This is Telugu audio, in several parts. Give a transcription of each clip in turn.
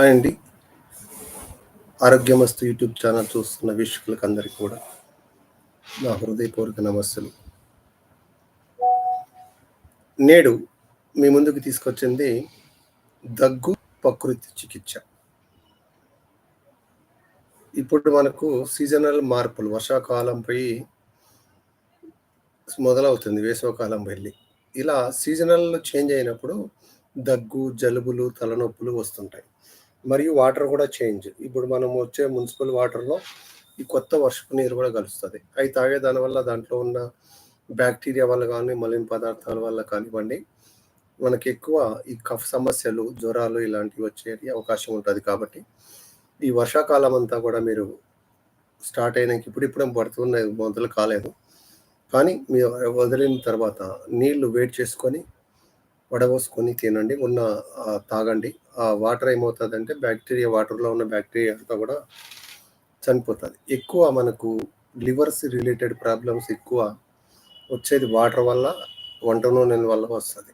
హాయ్ అండి. ఆరోగ్యమస్తు యూట్యూబ్ ఛానల్ చూస్తున్న వీక్షకులకు అందరికీ కూడా నా హృదయపూర్వక నమస్సులు. నేడు మీ ముందుకు తీసుకొచ్చింది దగ్గు ప్రకృతి చికిత్స. ఇప్పుడు మనకు సీజనల్ మార్పులు వర్షాకాలం పోయి మొదలవుతుంది వేసవకాలం వెళ్ళి. ఇలా సీజనల్ చేంజ్ అయినప్పుడు దగ్గు జలుబులు తలనొప్పులు వస్తుంటాయి. మరియు వాటర్ కూడా చేంజ్. ఇప్పుడు మనం వచ్చే మున్సిపల్ వాటర్లో ఈ కొత్త వర్షపు నీరు కూడా కలుస్తుంది. అవి తాగే దానివల్ల దాంట్లో ఉన్న బ్యాక్టీరియా వల్ల కానీ మలిన పదార్థాల వల్ల కానివ్వండి మనకి ఎక్కువ ఈ కఫ్ సమస్యలు జ్వరాలు ఇలాంటివి వచ్చే అవకాశం ఉంటుంది కాబట్టి ఈ వర్షాకాలం అంతా కూడా మీరు స్టార్ట్ అయినాక ఇప్పుడు ఇప్పుడు పడుతున్నాయి మొదలు కాలేదు. కానీ మీరు వదిలిన తర్వాత నీళ్ళు వేడి చేసుకొని వడబోసుకొని తినండి ఉన్న తాగండి. ఆ వాటర్ ఏమవుతుందంటే బ్యాక్టీరియా వాటర్లో ఉన్న బ్యాక్టీరియా అంతా కూడా చనిపోతుంది. ఎక్కువ మనకు లివర్స్ రిలేటెడ్ ప్రాబ్లమ్స్ ఎక్కువ వచ్చేది వాటర్ వల్ల వంట నూనెల వల్ల వస్తుంది.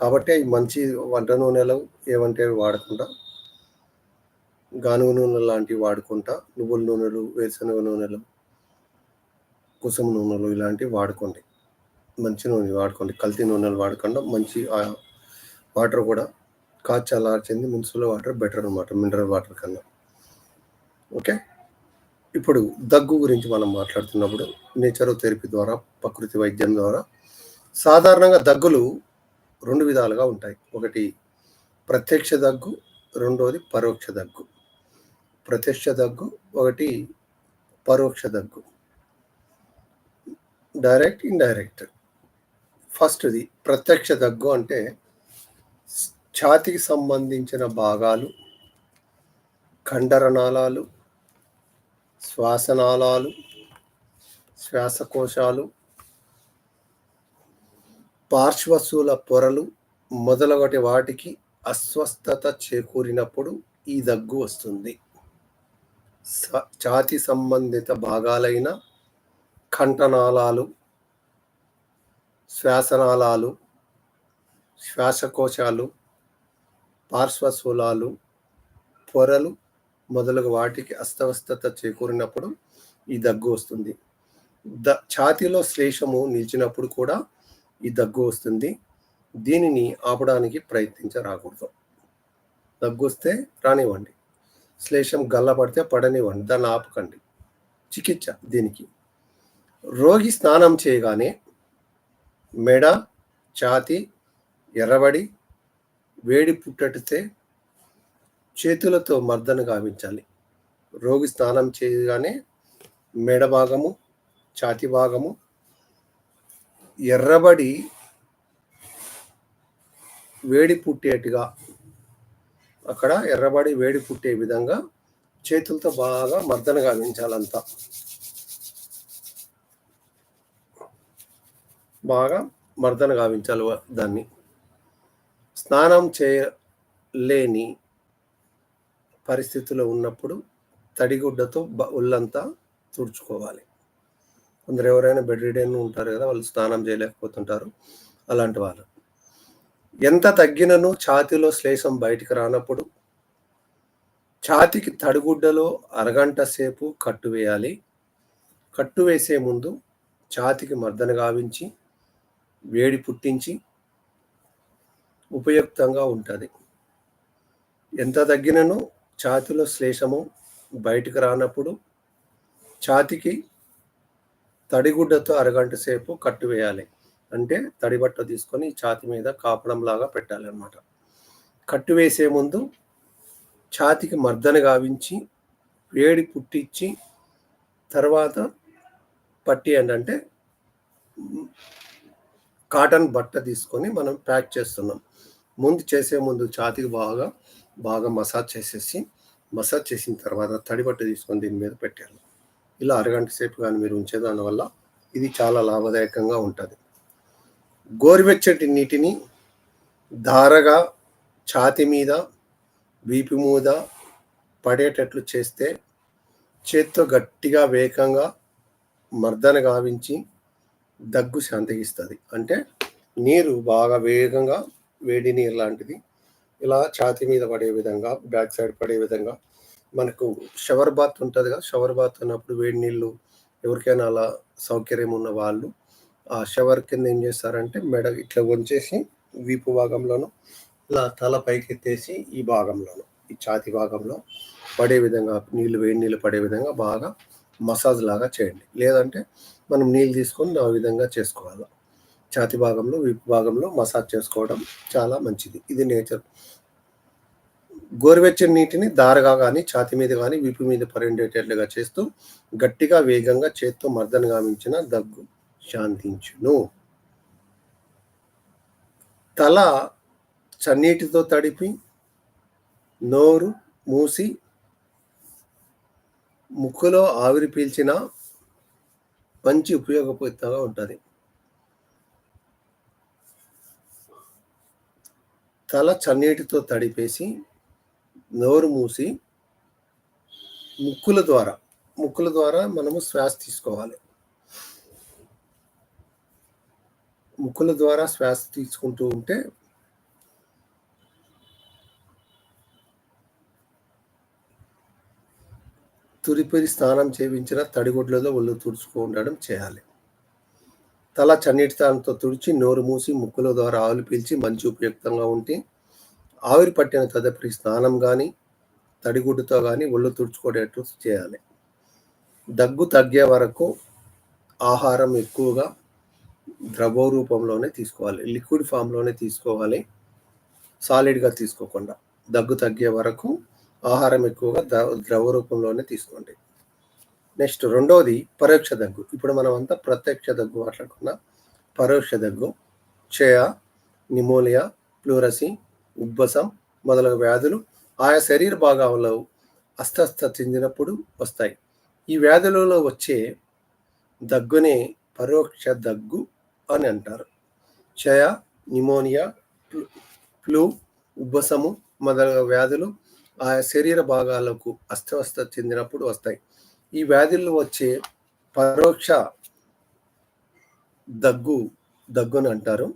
కాబట్టి అవి మంచి వంట నూనెలు ఏమంటే వాడకుండా గానుగ నూనె లాంటివి వాడుకుంటా నువ్వుల నూనెలు వేరుశనగ నూనెలు కుసుమ నూనెలు ఇలాంటివి వాడుకోండి. మంచి నూనె వాడుకోండి. కల్తీ నూనెలు వాడకుండా మంచి వాటర్ కూడా కాచి మున్సిపల్ వాటర్ బెటర్ అనమాట మినరల్ వాటర్ కన్నా. ఓకే? ఇప్పుడు దగ్గు గురించి మనం మాట్లాడుతున్నప్పుడు నేచర్ థెరపీ ద్వారా ప్రకృతి వైద్యం ద్వారా సాధారణంగా దగ్గులు రెండు విధాలుగా ఉంటాయి. ఒకటి ప్రత్యక్ష దగ్గు రెండవది పరోక్ష దగ్గు. ప్రత్యక్ష దగ్గు ఒకటి పరోక్ష దగ్గు. Direct indirect. ఫస్ట్ది ప్రత్యక్ష దగ్గు అంటే ఛాతికి సంబంధించిన భాగాలు కండరనాళాలు శ్వాసనాళాలు శ్వాసకోశాలు పార్శ్వశూల పొరలు మొదలగటి వాటికి అస్వస్థత చేకూరినప్పుడు ఈ దగ్గు వస్తుంది. స- ఛాతి సంబంధిత భాగాలైన కంఠనాళాలు శ్వాసనాళాలు శ్వాసకోశాలు పార్శ్వశూలాలు పొరలు మొదలగు వాటికి అస్తవ్యస్తత చేకూరినప్పుడు ఈ దగ్గు వస్తుంది. ద ఛాతీలో శ్లేషము నిలిచినప్పుడు కూడా ఈ దగ్గు వస్తుంది. దీనిని ఆపడానికి ప్రయత్నించరాకూడదు. దగ్గు వస్తే రానివ్వండి. శ్లేషం గల్లపడితే పడనివ్వండి. దాన్ని ఆపకండి. చికిత్స దీనికి. రోగి స్నానం చేయగానే మెడ ఛాతి ఎర్రబడి వేడి పుట్టటితే చేతులతో మర్దన గావించాలి. రోగి స్నానం చేయగానే మెడ భాగము ఛాతి భాగము ఎర్రబడి వేడి పుట్టేట్టుగా అక్కడ ఎర్రబడి వేడి పుట్టే విధంగా చేతులతో బాగా మర్దన గావించాలంతా. బాగా మర్దన గావించాలి దాన్ని. స్నానం చేయలేని పరిస్థితిలో ఉన్నప్పుడు తడిగుడ్డతో బ- ఒళ్ళంతా తుడుచుకోవాలి. కొందరు ఎవరైనా బెడ్ రిడెన్ ఉంటారు కదా వాళ్ళు స్నానం చేయలేకపోతుంటారు. అలాంటి వాళ్ళు. ఎంత తగ్గినను ఛాతీలో శ్లేషం బయటికి రానప్పుడు ఛాతికి తడిగుడ్డలో అరగంట సేపు కట్టు వేయాలి. కట్టు వేసే ముందు ఛాతీకి మర్దన గావించి వేడి పుట్టించి ఉపయుక్తంగా ఉంటుంది. ఎంత తగ్గినను ఛాతిలో శ్లేషము బయటకు రానప్పుడు ఛాతికి తడిగుడ్డతో అరగంట సేపు కట్టు వేయాలి. అంటే తడిబట్ట తీసుకొని ఛాతి మీద కాపడంలాగా పెట్టాలి అన్నమాట. కట్టు వేసే ముందు ఛాతికి మర్దన గావించి వేడి పుట్టించి తర్వాత పట్టి అంటే కాటన్ బట్ట తీసుకొని మనం ప్యాక్ చేస్తున్నాం. ముందు చేసే ముందు ఛాతీకి బాగా బాగా మసాజ్ చేసేసి మసాజ్ చేసిన తర్వాత తడి బట్ట తీసుకొని దీని మీద పెట్టాలి. ఇలా అరగంట సేపు కానీ మీరు ఉంచే దానివల్ల ఇది చాలా లాభదాయకంగా ఉంటుంది. గోరువెచ్చటి నీటిని ధారగా ఛాతి మీద వీపు మీద పడేటట్లు చేస్తే చేత్తో గట్టిగా వేగంగా మర్దన గావించి దగ్గు శాంతిగిస్తుంది అంటే నీరు బాగా వేగంగా వేడి నీరు లాంటిది. ఇలా ఛాతీ మీద పడే విధంగా బ్యాక్ సైడ్ పడే విధంగా మనకు షవర్ బాత్ ఉంటుంది కదా షవర్ బాత్ అన్నప్పుడు వేడి నీళ్ళు ఎవరికైనా అలా సౌకర్యం ఉన్న వాళ్ళు ఆ షవర్ కింద ఏం చేస్తారంటే మెడ ఇట్లా వంచేసి వీపు భాగంలోను ఇలా తల పైకెత్తేసి ఈ భాగంలోను ఈ ఛాతి భాగంలో పడే విధంగా నీళ్ళు వేడి నీళ్ళు పడే విధంగా బాగా మసాజ్ లాగా చేయండి. లేదంటే మనం నీళ్ళు తీసుకొని ఆ విధంగా చేసుకోవాలి. ఛాతి భాగంలో వీపు భాగంలో మసాజ్ చేసుకోవడం చాలా మంచిది. ఇది నేచర్. గోరువెచ్చని నీటిని దారగా కానీ ఛాతి మీద కానీ వీపు మీద పరిండేటట్లుగా చేస్తూ గట్టిగా వేగంగా చేత్తో మర్దన గామించిన దగ్గు శాంతించును. తల చన్నీటితో తడిపి నోరు మూసి ముక్కులో ఆవిరి పీల్చిన మంచి ఉపయోగపూరితంగా ఉంటుంది. తల చన్నీటితో తడిపేసి నోరు మూసి ముక్కుల ద్వారా ముక్కుల ద్వారా మనము శ్వాస తీసుకోవాలి. ముక్కుల ద్వారా శ్వాస తీసుకుంటూ ఉంటే తురిపిరి స్నానం చేయించిన తడిగుడ్లలో ఒళ్ళు తుడుచుకో ఉండడం చేయాలి. తల చన్నీటి స్థానంతో తుడిచి నోరు మూసి ముక్కుల ద్వారా ఆవులు పీల్చి మంచి ఉపయుక్తంగా ఉంటే ఆవిరి పట్టిన తదుపరి స్నానం కానీ తడిగుడ్డుతో కానీ ఒళ్ళు తుడుచుకోవడేట్టు చేయాలి. దగ్గు తగ్గే వరకు ఆహారం ఎక్కువగా ద్రవ రూపంలోనే తీసుకోవాలి. లిక్విడ్ ఫామ్లోనే తీసుకోవాలి. సాలిడ్గా తీసుకోకుండా దగ్గు తగ్గే వరకు ఆహారం ఎక్కువగా ద్రవ ద్రవ రూపంలోనే తీసుకోండి. నెక్స్ట్ రెండవది పరోక్ష దగ్గు. ఇప్పుడు మనం అంతా ప్రత్యక్ష దగ్గు మాట్లాడుకున్న. పరోక్ష దగ్గు క్షయ నిమోనియా ప్లూరసి ఉబ్బసం మొదలగు వ్యాధులు ఆయా శరీర భాగంలో అస్తస్థ చెందినప్పుడు వస్తాయి. ఈ వ్యాధులలో వచ్చే దగ్గునే పరోక్ష దగ్గు అని అంటారు. క్షయ నిమోనియా ఫ్లూ ఉబ్బసము మొదలగు వ్యాధులు ఆయా శరీర భాగాలకు అస్తవ్యస్త చెందినప్పుడు వస్తాయి. ఈ వ్యాధుల్లో వచ్చే పరోక్ష దగ్గు దగ్గుని అంటారు.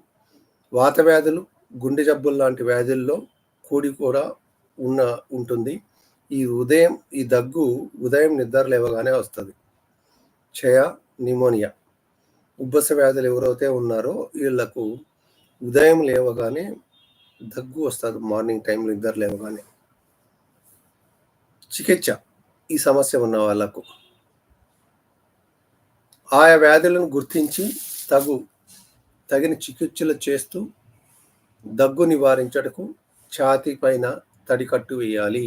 వాత వ్యాధులు గుండె జబ్బులు లాంటి వ్యాధుల్లో కూడి కూడా ఉన్న ఉంటుంది. ఈ ఉదయం ఈ దగ్గు ఉదయం నిద్ర లేవగానే వస్తుంది. క్షయ నిమోనియా. ఉబ్బస వ్యాధులు ఎవరైతే ఉన్నారో వీళ్ళకు ఉదయం లేవగానే దగ్గు వస్తుంది మార్నింగ్ టైంలో నిద్ర లేవగానే. చికిత్స ఈ సమస్య ఉన్న వాళ్ళకు. ఆయా వ్యాధులను గుర్తించి తగు తగిన చికిత్సలు చేస్తూ దగ్గు నివారించటకు ఛాతీ పైన తడికట్టు వేయాలి.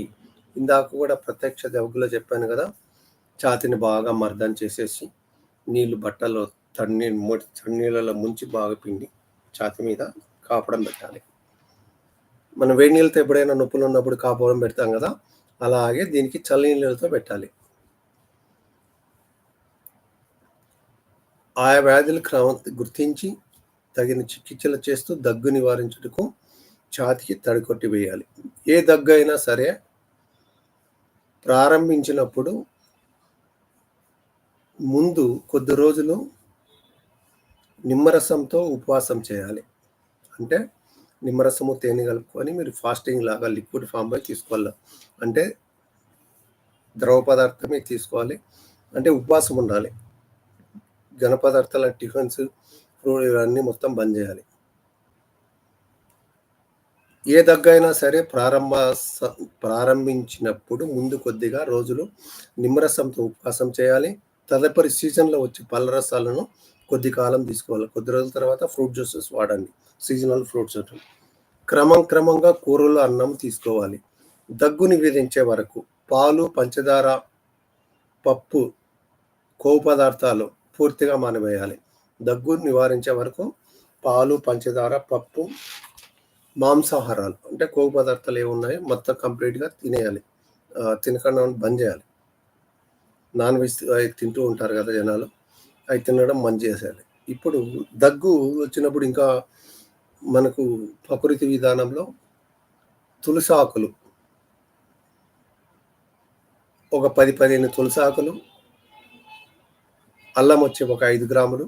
ఇందాక కూడా ప్రత్యక్ష దగ్గులో చెప్పాను కదా ఛాతీని బాగా మర్దన చేసేసి నీళ్ళు బట్టలో తಣ್ಣీ తన్నీళ్ళలో ముంచి బాగా పిండి ఛాతీ మీద కాపడం పెట్టాలి. మనం వేడి నీళ్ళతో ఎప్పుడైనా నొప్పులు ఉన్నప్పుడు కాపడం పెడతాం కదా అలాగే దీనికి చల్లని నీళ్ళతో పెట్టాలి. ఆయా వ్యాధులు క్రమ గుర్తించి తగిన చికిత్సలు చేస్తూ దగ్గు నివారించుటకు ఛాతికి తడికొట్టి వేయాలి. ఏ దగ్గు అయినా సరే ప్రారంభించినప్పుడు ముందు కొద్ది రోజులు నిమ్మరసంతో ఉపవాసం చేయాలి. అంటే నిమ్మరసము తేనె కలుపుకొని మీరు ఫాస్టింగ్ లాగా లిక్విడ్ ఫామ్లో తీసుకోవాలి? అంటే ద్రవ పదార్థమే తీసుకోవాలి. అంటే ఉపవాసం ఉండాలి. ఘన పదార్థాల టిఫిన్స్ ఫ్రూట్ ఇవన్నీ మొత్తం బంద్ చేయాలి. ఏ దగ్గైనా సరే ప్రారంభ ప్రారంభించినప్పుడు ముందు కొద్దిగా రోజులు నిమ్మరసంతో ఉపవాసం చేయాలి. తదుపరి సీజన్లో వచ్చే పళ్ళ రసాలను కొద్ది కాలం తీసుకోవాలి. కొద్ది రోజుల తర్వాత ఫ్రూట్ జ్యూసెస్ వాడండి. సీజనల్ ఫ్రూట్స్ క్రమం క్రమంగా కూరలు అన్నం తీసుకోవాలి. దగ్గు నివేదించే వరకు పాలు పంచదార పప్పు కొవ్వు పదార్థాలు పూర్తిగా మానివేయాలి. దగ్గు నివారించే వరకు పాలు పంచదార పప్పు మాంసాహారాలు అంటే కొవ్వు పదార్థాలు ఏమున్నాయో మొత్తం కంప్లీట్గా తినేయాలి. తినకుండా బంద్ చేయాలి. నాన్ వెజ్ అవి తింటూ ఉంటారు కదా జనాలు. అవి తినడం మంచి చేసేయాలి ఇప్పుడు దగ్గు వచ్చినప్పుడు ఇంకా మనకు ప్రకృతి విధానంలో తులసి ఆకులు. ఒక పది పదిహేను తులసి ఆకులు అల్లం వచ్చి ఒక ఐదు గ్రాములు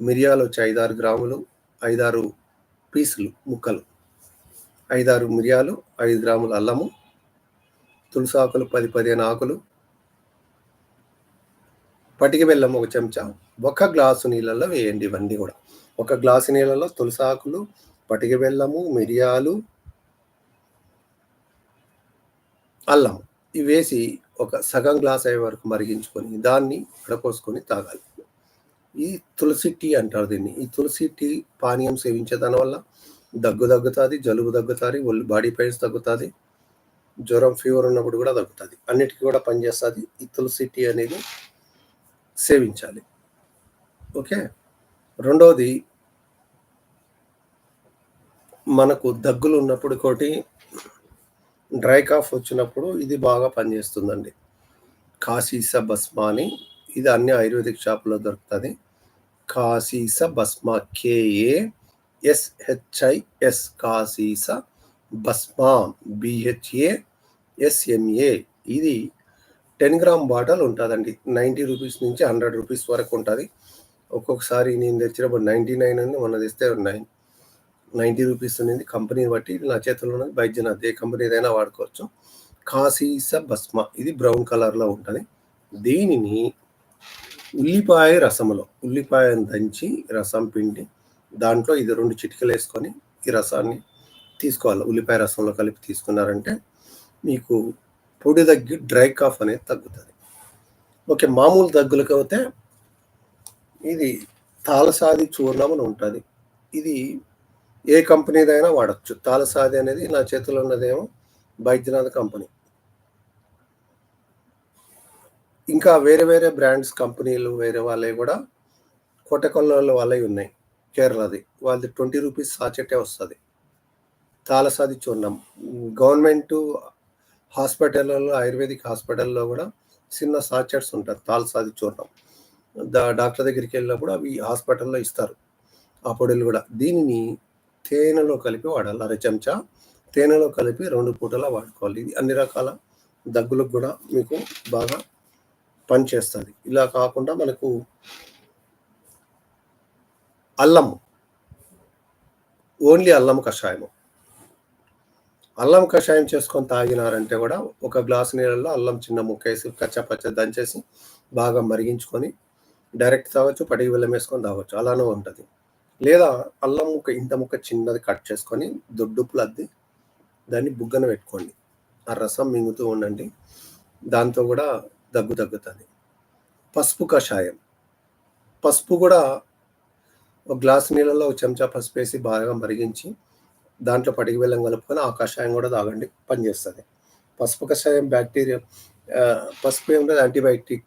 మిరియాలు వచ్చి ఐదారు గ్రాములు ఐదారు పీసులు ముక్కలు. ఐదారు మిరియాలు ఐదు గ్రాముల అల్లము తులసి ఆకులు పది పదిహేను ఆకులు పటిక బెల్లం ఒక చెంచా. ఒక గ్లాసు నీళ్ళల్లో వేయండి ఇవన్నీ కూడా. ఒక గ్లాసు నీళ్ళలో తులసి ఆకులు పటిక బెల్లము మిరియాలు అల్లం ఇవి వేసి ఒక సగం గ్లాస్ అయ్యే వరకు మరిగించుకొని దాన్ని వడపోసుకొని తాగాలి. ఈ తులసి టీ అంటారు దీన్ని. ఈ తులసి టీ పానీయం సేవించే దానివల్ల దగ్గు తగ్గుతుంది జలుబు తగ్గుతుంది ఒళ్ళు బాడీ పెయిన్స్ తగ్గుతుంది జ్వరం ఫీవర్ ఉన్నప్పుడు కూడా తగ్గుతుంది. అన్నిటికీ కూడా పనిచేస్తుంది. ఈ తులసి టీ అనేది సేవించాలి. ఓకే? రెండవది మనకు దగ్గులు ఉన్నప్పుడు ఒకటి డ్రై కాఫ్ వచ్చినప్పుడు ఇది బాగా పనిచేస్తుందండి. కాశీస భస్మ అని ఇది అన్ని ఆయుర్వేదిక్ షాపులో దొరుకుతుంది. కాశీస భస్మ KA SHIS Kasisa Bhasma BHA SMA ఇది టెన్ గ్రామ్ బాటల్ ఉంటుందండి. నైంటీ రూపీస్ నుంచి హండ్రెడ్ రూపీస్ వరకు ఉంటుంది. ఒక్కొక్కసారి నేను తెచ్చినప్పుడు నైంటీ నైన్ అని మన తెస్తే నైన్ నైంటీ రూపీస్ అనేది కంపెనీని బట్టి నా చేతిలో ఉన్నది. బైద్యనాథ్ ఏ కంపెనీ ఏదైనా వాడుకోవచ్చు. కాశీస భస్మ. ఇది బ్రౌన్ కలర్లో ఉంటుంది. దీనిని ఉల్లిపాయ రసంలో ఉల్లిపాయను దంచి రసం పిండి దాంట్లో ఇది రెండు చిటికలు వేసుకొని ఈ రసాన్ని తీసుకోవాలి. ఉల్లిపాయ రసంలో కలిపి తీసుకున్నారంటే మీకు పొడి దగ్గి డ్రై కాఫ్ అనేది తగ్గుతుంది. ఓకే మామూలు దగ్గులకు అయితే ఇది తాళసాది చూర్ణం అని ఉంటుంది. ఇది ఏ కంపెనీదైనా వాడచ్చు. తాళసాది అనేది నా చేతిలో ఉన్నదేమో బైద్యనాథ్ కంపెనీ. ఇంకా వేరే వేరే బ్రాండ్స్ కంపెనీలు వేరే వాళ్ళవి కూడా కోటకొల్ల వాళ్ళవి ఉన్నాయి కేరళది. వాళ్ళది ట్వంటీ రూపీస్ సాచెటే వస్తుంది. తాళసాది చూర్ణం. గవర్నమెంట్ హాస్పిటల్లో ఆయుర్వేదిక్ హాస్పిటల్లో కూడా చిన్న సాచెట్స్ ఉంటారు తాళసాది చూర్ణం దా డాక్టర్ దగ్గరికి వెళ్ళినప్పుడు అవి హాస్పిటల్లో ఇస్తారు. ఆ పొడులు కూడా. దీనిని తేనెలో కలిపి వాడాలి అర చెంచా తేనెలో కలిపి రెండు పూటలా వాడుకోవాలి. ఇది అన్ని రకాల దగ్గులకు కూడా మీకు బాగా పనిచేస్తుంది. ఇలా కాకుండా మనకు అల్లం ఓన్లీ అల్లం కషాయము. అల్లం కషాయం చేసుకొని తాగినారంటే కూడా ఒక గ్లాసు నీళ్ళలో అల్లం చిన్న ముక్క వేసి కచ్చపచ్చ దంచేసి బాగా మరిగించుకొని డైరెక్ట్ తాగొచ్చు పడిగి బెల్లం వేసుకొని తాగొచ్చు. అలానే ఉంటుంది. లేదా అల్లం ముక్క ఇంత ముక్క చిన్నది కట్ చేసుకొని దొడ్డుప్పులు అద్ది దాన్ని బుగ్గన పెట్టుకోండి. ఆ రసం మింగుతూ ఉండండి. దాంతో కూడా దగ్గు తగ్గుతుంది. పసుపు కషాయం. పసుపు కూడా ఒక గ్లాస్ నీళ్ళలో ఒక చెంచా పసుపు వేసి బాగా మరిగించి దాంట్లో పటికి బెల్లం కలుపుకొని ఆ కషాయం కూడా తాగండి పనిచేస్తుంది పసుపు కషాయం బ్యాక్టీరియా పసుపు ఏముంటుంది యాంటీబయాటిక్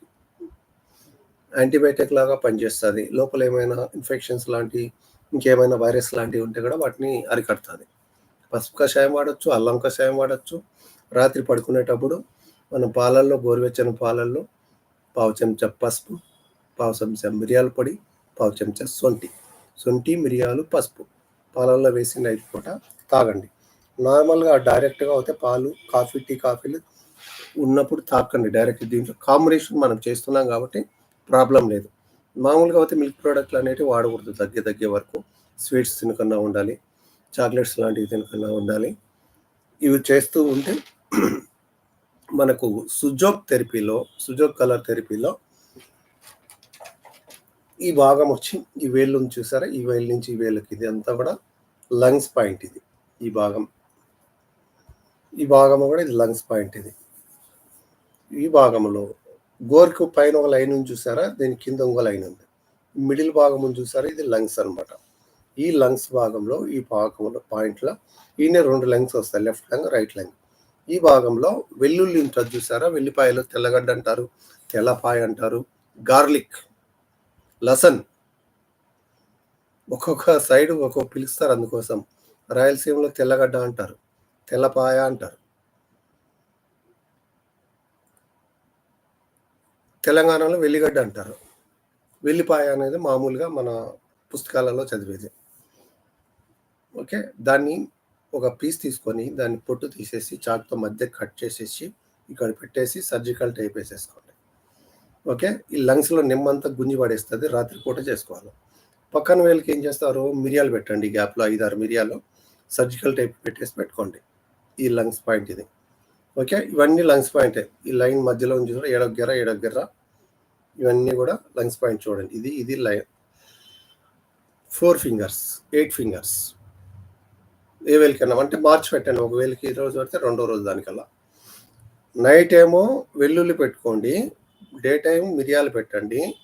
యాంటీబయాటిక్ లాగా పనిచేస్తుంది లోపల ఏమైనా ఇన్ఫెక్షన్స్ లాంటి ఇంకేమైనా వైరస్ లాంటివి ఉంటే కూడా వాటిని అరికడుతుంది. పసుపు కషాయం వాడచ్చు అల్లం కషాయం వాడచ్చు. రాత్రి పడుకునేటప్పుడు మనం పాలల్లో గోరువెచ్చని పాలల్లో పావు చెంచా పసుపు పావు చెంచా మిరియాల పొడి పావు చెంచా సొంటి. సొంటి మిరియాలు పసుపు. పాలల్లో వేసి నైట్ పూట తాగండి. నార్మల్గా డైరెక్ట్గా అయితే పాలు కాఫీ టీ కాఫీలు ఉన్నప్పుడు తాకండి డైరెక్ట్ దీంట్లో. కాంబినేషన్ మనం చేస్తున్నాం కాబట్టి ప్రాబ్లం లేదు. మామూలుగా అయితే మిల్క్ ప్రోడక్ట్లు అనేవి వాడకూడదు. తగ్గే తగ్గే వరకు స్వీట్స్ తినకుండా ఉండాలి చాక్లెట్స్ లాంటివి తినకుండా ఉండాలి. ఇవి చేస్తూ ఉంటే మనకు సుజోక్ థెరపీలో సుజోక్ కలర్ థెరపీలో ఈ భాగం వచ్చి ఈ వేళ్ళు చూసారా? ఈ వేలు నుంచి ఈ వేలుకి ఇది అంతా కూడా లంగ్స్ పాయింట్ ఇది ఈ భాగం. ఈ భాగం కూడా ఇది లంగ్స్ పాయింట్ ఇది. ఈ భాగంలో గోర్కు పైన ఒక లైన్ ఉంది చూసారా? దీని కింద ఇంకో లైన్ ఉంది. మిడిల్ భాగం ఉంది చూసారా? ఇది లంగ్స్ అనమాట ఈ లంగ్స్ భాగంలో ఈ భాగంలో పాయింట్లో ఈయన రెండు లంగ్స్ వస్తాయి లెఫ్ట్ లంగ్ రైట్ లంగ్. ఈ భాగంలో వెల్లుల్లి ఉంటుంది చూసారా? వెల్లిపాయలు తెల్లగడ్డ అంటారు తెల్లపాయ అంటారు గార్లిక్. లసన్. ఒక్కొక్క సైడ్ ఒక్కొక్క పిలుస్తారు అందుకోసం. రాయలసీమలో తెల్లగడ్డ అంటారు. తెల్లపాయ అంటారు. తెలంగాణలో వెల్లిగడ్డ అంటారు. వెల్లిపాయ అనేది మామూలుగా మన పుస్తకాలలో చదివేది. ఓకే? దాన్ని ఒక పీస్ తీసుకొని దాన్ని పొట్టు తీసేసి చాకుతో మధ్య కట్ చేసేసి ఇక్కడ పెట్టేసి సర్జికల్ టైప్ వేసేసుకోండి. ఓకే? ఈ లంగ్స్లో నిమ్మంతా గుంజి పడేస్తుంది రాత్రిపూట చేసుకోవాలి. పక్కన వేలకి ఏం చేస్తారు? మిరియాలు పెట్టండి గ్యాప్లో ఐదారు మిరియాలు సర్జికల్ టైప్ పెట్టేసి పెట్టుకోండి. ఈ లంగ్స్ పాయింట్ ఇది. ఓకే? ఇవన్నీ లంగ్స్ పాయింటే ఈ లైన్ మధ్యలో ఉంది చూడండి ఏడొగ్గర ఏడొగ్గర? ఇవన్నీ కూడా లంగ్స్ పాయింట్ చూడండి. ఇది ఇది line. Four fingers eight fingers. ఏ వేలికన్నా అంటే మార్చి పెట్టండి. ఒక వేలికి ఈ రోజు పెడితే రెండో రోజు దానికల్లా. నైట్ ఏమో వెల్లుల్లి పెట్టుకోండి. డే టైం మిరియాలు పెట్టండి.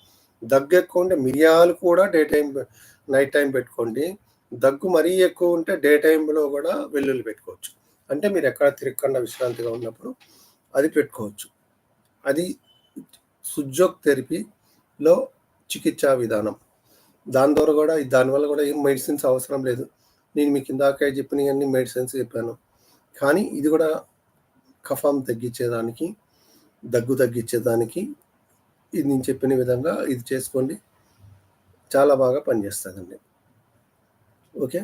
దగ్గు ఎక్కువ ఉంటే మిరియాలు కూడా డే టైం నైట్ టైం పెట్టుకోండి. దగ్గు మరీ ఎక్కువ ఉంటే డే టైంలో కూడా వెల్లుల్లి పెట్టుకోవచ్చు. అంటే మీరు ఎక్కడ తిరగకుండా విశ్రాంతిగా ఉన్నప్పుడు అది పెట్టుకోవచ్చు. అది సుజోక్ థెరపీలో చికిత్సా విధానం. దాని ద్వారా కూడా దానివల్ల కూడా ఏం మెడిసిన్స్ అవసరం లేదు. నేను మీకు ఇందాక చెప్పినవన్నీ మెడిసిన్స్ చెప్పాను. కానీ ఇది కూడా కఫం తగ్గించేదానికి దగ్గు తగ్గించేదానికి ఇది నేను చెప్పిన విధంగా ఇది చేసుకోండి. చాలా బాగా పనిచేస్తుందండి. ఓకే?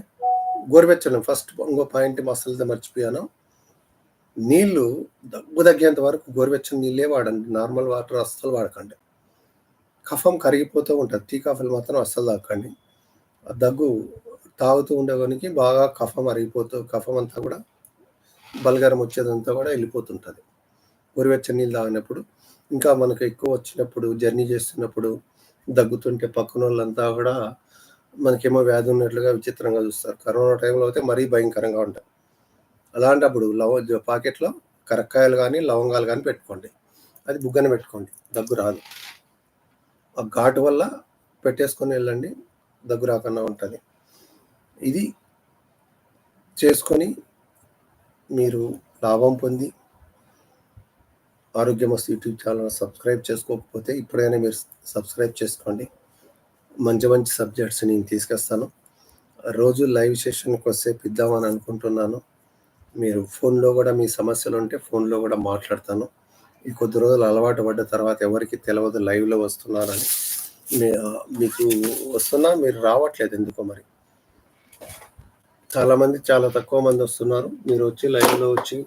గోరువెచ్చని ఫస్ట్ ఇంకో పాయింట్ మసలుతో మర్చిపోయాను. నీళ్ళు దగ్గు తగ్గేంత వరకు గోరువెచ్చని నీళ్ళే వాడండి. నార్మల్ వాటర్ అస్సలు వాడకండి. కఫం కరిగిపోతూ ఉంటుంది. టీ కాఫీలు మాత్రం అస్సలు తాకండి ఆ దగ్గు తాగుతూ ఉండేవానికి బాగా కఫం అరిగిపోతూ కఫం అంతా కూడా బలగరం వచ్చేదంతా కూడా వెళ్ళిపోతుంటుంది. గోరువెచ్చని నీళ్ళు తాగినప్పుడు ఇంకా మనకు ఎక్కువ వచ్చినప్పుడు జర్నీ చేస్తున్నప్పుడు దగ్గుతుంటే పక్కన వాళ్ళంతా కూడా మనకేమో వ్యాధి ఉన్నట్లుగా విచిత్రంగా చూస్తారు. కరోనా టైంలో అయితే మరీ భయంకరంగా ఉంటాయి. అలాంటప్పుడు లవ పాకెట్లో కరక్కాయలు కానీ లవంగాలు కానీ పెట్టుకోండి. అది బుగ్గన పెట్టుకోండి. దగ్గు రాదు. ఆ ఘాటు వల్ల పెట్టేసుకొని వెళ్ళండి. దగ్గు రాకుండా ఉంటుంది. ఇది చేసుకొని మీరు లాభం పొంది ఆరోగ్యమస్తు యూట్యూబ్ ఛానల్ సబ్స్క్రైబ్ చేసుకోకపోతే ఇప్పుడైనా మీరు సబ్స్క్రైబ్ చేసుకోండి. మంచి మంచి సబ్జెక్ట్స్ నేను తీసుకొస్తాను. రోజు లైవ్ సెషన్కి వస్తే ఇద్దామని అనుకుంటున్నాను. మీరు ఫోన్లో కూడా మీ సమస్యలు ఉంటే ఫోన్లో కూడా మాట్లాడతాను. ఈ కొద్ది రోజులు అలవాటు పడ్డ తర్వాత ఎవరికి తెలియదు లైవ్లో వస్తున్నారని. మీకు వస్తున్నా మీరు రావట్లేదు ఎందుకో మరి. చాలామంది చాలా తక్కువ మంది వస్తున్నారు. మీరు వచ్చి లైవ్లో వచ్చి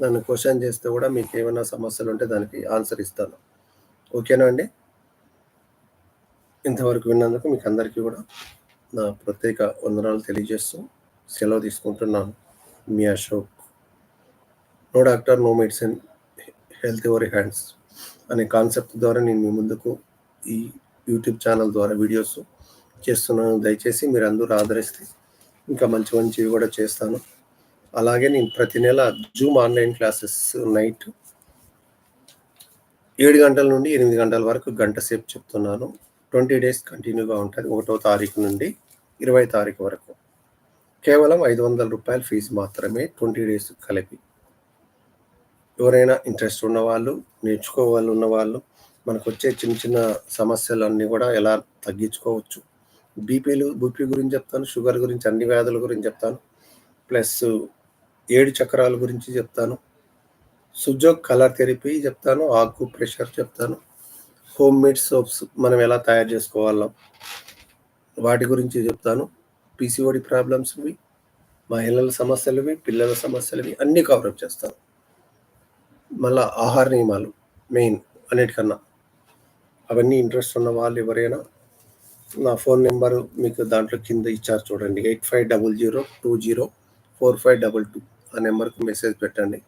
నన్ను క్వశ్చన్ చేస్తే కూడా మీకు ఏమైనా సమస్యలు ఉంటే దానికి ఆన్సర్ ఇస్తాను. ఓకేనా అండి? ఇంతవరకు విన్నందుకు మీకు అందరికీ కూడా నా ప్రత్యేక వందనాలు తెలియజేస్తూ సెలవు తీసుకుంటున్నాను. మీ Ashok. No doctor no medicine health over hands అనే కాన్సెప్ట్ ద్వారా నేను మీ ముందుకు ఈ యూట్యూబ్ ఛానల్ ద్వారా వీడియోస్ చేస్తున్నాను. దయచేసి మీరు అందరూ ఆదరిస్తే ఇంకా మంచి మంచివి కూడా చేస్తాను. అలాగే నేను ప్రతి నెల జూమ్ ఆన్లైన్ క్లాసెస్ నైట్ ఏడు గంటల నుండి ఎనిమిది గంటల వరకు గంట సేపు చెప్తున్నాను. ట్వంటీ డేస్ కంటిన్యూగా ఉంటుంది. ఒకటో తారీఖు నుండి ఇరవై తారీఖు వరకు. కేవలం ఐదు వందల రూపాయల ఫీజు మాత్రమే ట్వంటీ డేస్ కలిపి. ఎవరైనా ఇంట్రెస్ట్ ఉన్నవాళ్ళు నేర్చుకోవాలి ఉన్నవాళ్ళు మనకు వచ్చే చిన్న చిన్న సమస్యలు అన్నీ కూడా ఎలా తగ్గించుకోవచ్చు. బీపీలు బీపీ గురించి చెప్తాను షుగర్ గురించి అన్ని వ్యాధుల గురించి చెప్తాను. ప్లస్ ఏడు చక్రాల గురించి చెప్తాను. సుజోక్ కలర్ థెరపీ చెప్తాను ఆకు ప్రెషర్ చెప్తాను. హోమ్ మేడ్ సోప్స్ మనం ఎలా తయారు చేసుకోవాలో వాటి గురించి చెప్తాను. పీసీఓడి ప్రాబ్లమ్స్వి మహిళల సమస్యలవి పిల్లల సమస్యలవి అన్నీ కవరప్ చేస్తాను. మళ్ళా ఆహార నియమాలు మెయిన్ అన్నిటికన్నా. అవన్నీ ఇంట్రెస్ట్ ఉన్న వాళ్ళు ఎవరైనా నా ఫోన్ నెంబరు మీకు దాంట్లో కింద ఇచ్చారు చూడండి. Eight five double zero two zero four five double two. ఆ నెంబర్కి మెసేజ్ పెట్టండి.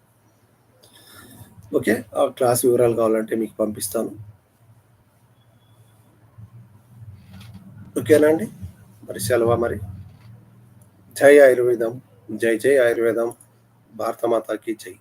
ఓకే? ఆ క్లాస్ వివరాలు కావాలంటే మీకు పంపిస్తాను. ఓకేనా అండి? మరి సెలవా మరి? జై ఆయుర్వేదం. జై జై ఆయుర్వేదం. భారతమాతకి జై.